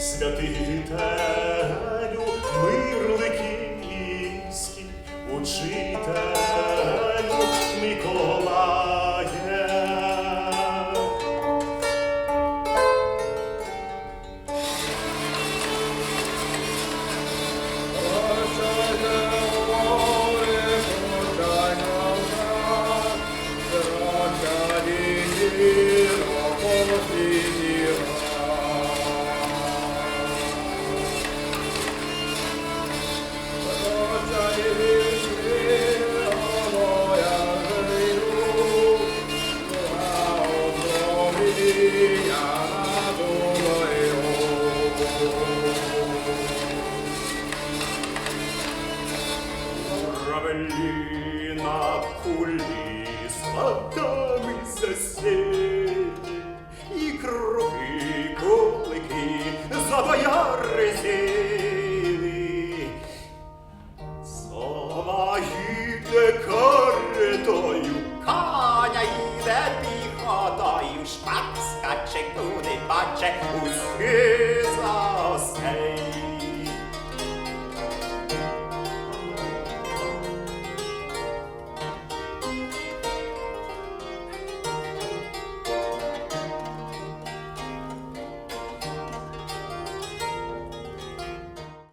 святих дітей. На кулі сватами засіли, і круги кулики за бояри сіли. Сова їде каретою, Коня йде піхотою, шпак скаче, куди баче, усі